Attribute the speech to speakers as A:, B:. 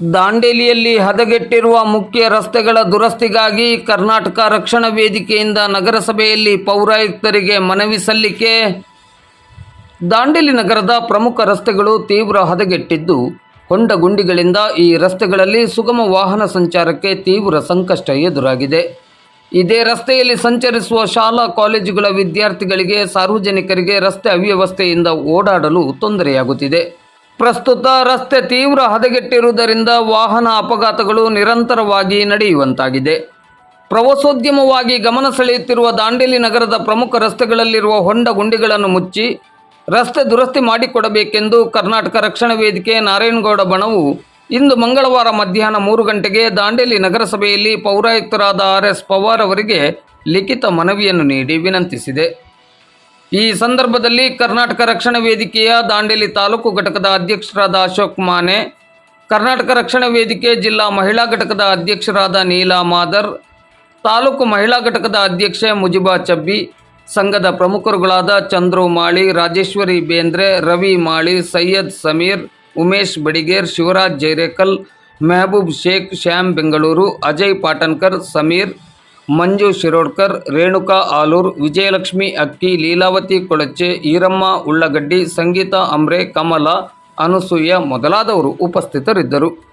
A: ದಾಂಡೇಲಿಯಲ್ಲಿ ಹದಗೆಟ್ಟಿರುವ ಮುಖ್ಯ ರಸ್ತೆಗಳ ದುರಸ್ತಿಗಾಗಿ ಕರ್ನಾಟಕ ರಕ್ಷಣಾ ವೇದಿಕೆಯಿಂದ ನಗರಸಭೆಯಲ್ಲಿ ಪೌರಾಯುಕ್ತರಿಗೆ ಮನವಿ ಸಲ್ಲಿಕೆ. ದಾಂಡೇಲಿ ನಗರದ ಪ್ರಮುಖ ರಸ್ತೆಗಳು ತೀವ್ರ ಹದಗೆಟ್ಟಿದ್ದು ಹೊಂಡ ಗುಂಡಿಗಳಿಂದ ಈ ರಸ್ತೆಗಳಲ್ಲಿ ಸುಗಮ ವಾಹನ ಸಂಚಾರಕ್ಕೆ ತೀವ್ರ ಸಂಕಷ್ಟ ಎದುರಾಗಿದೆ. ಇದೇ ರಸ್ತೆಯಲ್ಲಿ ಸಂಚರಿಸುವ ಶಾಲಾ ಕಾಲೇಜುಗಳ ವಿದ್ಯಾರ್ಥಿಗಳಿಗೆ ಸಾರ್ವಜನಿಕರಿಗೆ ರಸ್ತೆ ಅವ್ಯವಸ್ಥೆಯಿಂದ ಓಡಾಡಲು ತೊಂದರೆಯಾಗುತ್ತಿದೆ. ಪ್ರಸ್ತುತ ರಸ್ತೆ ತೀವ್ರ ಹದಗೆಟ್ಟಿರುವುದರಿಂದ ವಾಹನ ಅಪಘಾತಗಳು ನಿರಂತರವಾಗಿ ನಡೆಯುವಂತಾಗಿದೆ. ಪ್ರವಾಸೋದ್ಯಮವಾಗಿ ಗಮನ ಸೆಳೆಯುತ್ತಿರುವ ದಾಂಡೇಲಿ ನಗರದ ಪ್ರಮುಖ ರಸ್ತೆಗಳಲ್ಲಿರುವ ಹೊಂಡ ಗುಂಡಿಗಳನ್ನು ಮುಚ್ಚಿ ರಸ್ತೆ ದುರಸ್ತಿ ಮಾಡಿಕೊಡಬೇಕೆಂದು ಕರ್ನಾಟಕ ರಕ್ಷಣಾ ವೇದಿಕೆ ನಾರಾಯಣಗೌಡ ಬಣವು ಇಂದು ಮಂಗಳವಾರ ಮಧ್ಯಾಹ್ನ ಮೂರು ಗಂಟೆಗೆ ದಾಂಡೇಲಿ ನಗರಸಭೆಯಲ್ಲಿ ಪೌರಾಯುಕ್ತರಾದ ಆರ್ ಎಸ್ ಪವಾರ್ ಅವರಿಗೆ ಲಿಖಿತ ಮನವಿಯನ್ನು ನೀಡಿ ವಿನಂತಿಸಿದೆ. ಈ ಸಂದರ್ಭದಲ್ಲಿ ಕರ್ನಾಟಕ ರಕ್ಷಣಾ ವೇದಿಕೆಯ ದಾಂಡೇಲಿ ತಾಲೂಕು ಘಟಕದ ಅಧ್ಯಕ್ಷರಾದ ಅಶೋಕ್ ಮಾನೆ, ಕರ್ನಾಟಕ ರಕ್ಷಣಾ ವೇದಿಕೆ ಜಿಲ್ಲಾ ಮಹಿಳಾ ಘಟಕದ ಅಧ್ಯಕ್ಷರಾದ ನೀಲಾ ಮಾದರ್, ತಾಲೂಕು ಮಹಿಳಾ ಘಟಕದ ಅಧ್ಯಕ್ಷೆ ಮುಜಿಬಾ ಚಬ್ಬಿ, ಸಂಘದ ಪ್ರಮುಖರುಗಳಾದ ಚಂದ್ರು ಮಾಳಿ, ರಾಜೇಶ್ವರಿ ಬೇಂದ್ರೆ, ರವಿ ಮಾಳಿ, ಸೈಯದ್ ಸಮೀರ್, ಉಮೇಶ್ ಬಡಿಗೇರ್, ಶಿವರಾಜ್ ಜೈರೇಕಲ್, ಮೆಹಬೂಬ್ ಶೇಖ್, ಶ್ಯಾಮ್ ಬೆಂಗಳೂರು, ಅಜಯ್ ಪಾಟನ್ಕರ್, ಸಮೀರ್ ಮಂಜು ಶಿರೋಡ್ಕರ್, ರೇಣುಕಾ ಆಲೂರ್, ವಿಜಯಲಕ್ಷ್ಮಿ ಅಕ್ಕಿ, ಲೀಲಾವತಿ ಕೊಳಚೆ, ಈರಮ್ಮ ಉಳ್ಳಗಡ್ಡಿ, ಸಂಗೀತಾ ಅಂಬ್ರೆ, ಕಮಲ, ಅನಸೂಯ ಮೊದಲಾದವರು ಉಪಸ್ಥಿತರಿದ್ದರು.